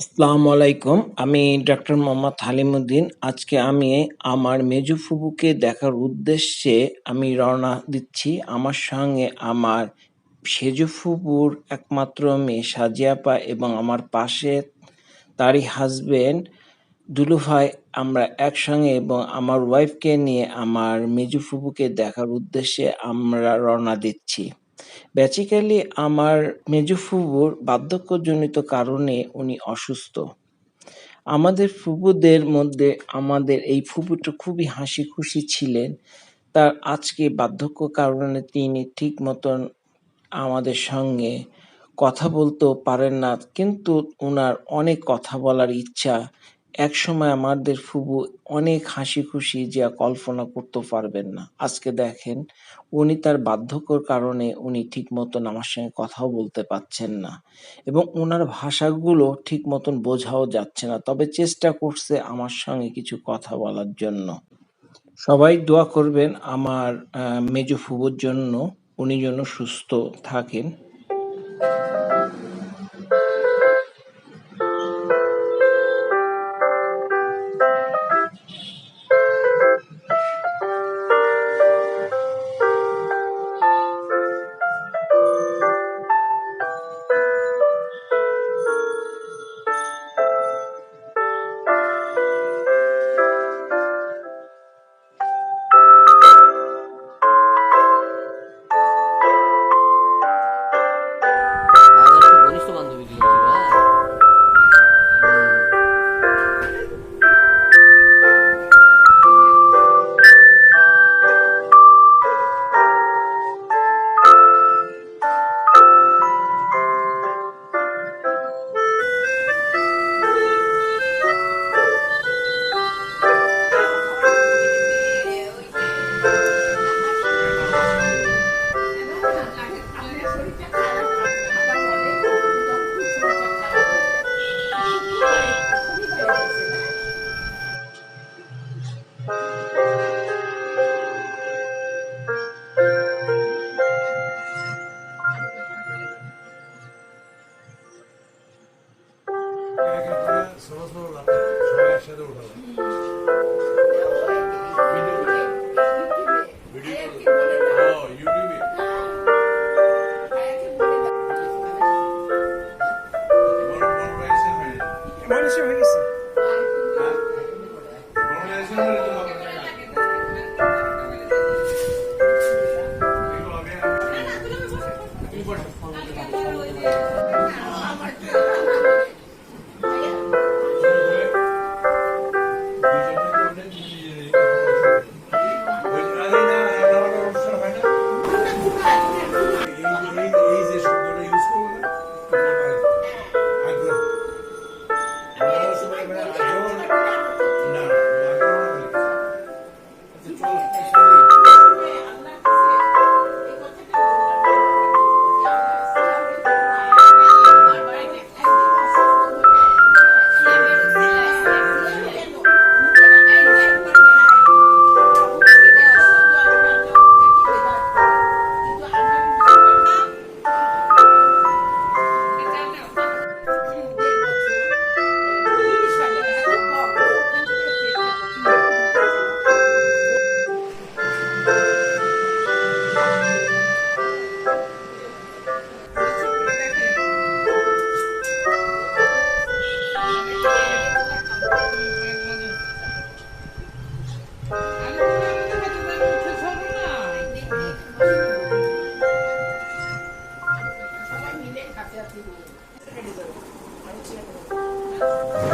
আসসালামু আলাইকুম। আমি ডক্টর মোহাম্মদ হালিমুদ্দিন। আজকে আমি আমার মেজু ফুপুকে দেখার উদ্দেশ্যে আমি রওনা দিচ্ছি। আমার সঙ্গে আমার সেজু ফুপুর একমাত্র মেয়ে সাজিয়া আপা এবং আমার পাশে তারই হাসব্যান্ড দুলু ভাই আমরা একসঙ্গে এবং আমার ওয়াইফকে নিয়ে আমার মেজু ফুপুকে দেখার উদ্দেশ্যে আমরা রওনা দিচ্ছি। বেসিক্যালি আমার মেজো ফুপুর বার্ধক্যজনিত কারণে উনি অসুস্থ। আমাদের ফুপুদের মধ্যে আমাদের এই ফুপুটা খুবই হাসি খুশি ছিলেন। তার আজকে বার্ধক্য কারণে তিনি ঠিক মতন আমাদের সঙ্গে কথা বলতেও পারেন না। কিন্তু ওনার অনেক কথা বলার ইচ্ছা। একসময় আমাদের ফুবু অনেক হাসি খুশি যা কল্পনা করতেও পারবেন না। আজকে দেখেন, উনি তার বার্ধক্যর কারণে উনি ঠিক মতন আমার সঙ্গে কথাও বলতে পারছেন না এবং ওনার ভাষাগুলো ঠিক মতন বোঝাও যাচ্ছে না। তবে চেষ্টা করছে আমার সঙ্গে কিছু কথা বলার জন্য। সবাই দোয়া করবেন আমার মেজো ফুপুর জন্য। উনি যেন সুস্থ থাকেন। 섀도우 가고 유리비 어 유리비 많이 좀 해겠어 많이 좀 해겠어 Oh my God. 세컨드 아니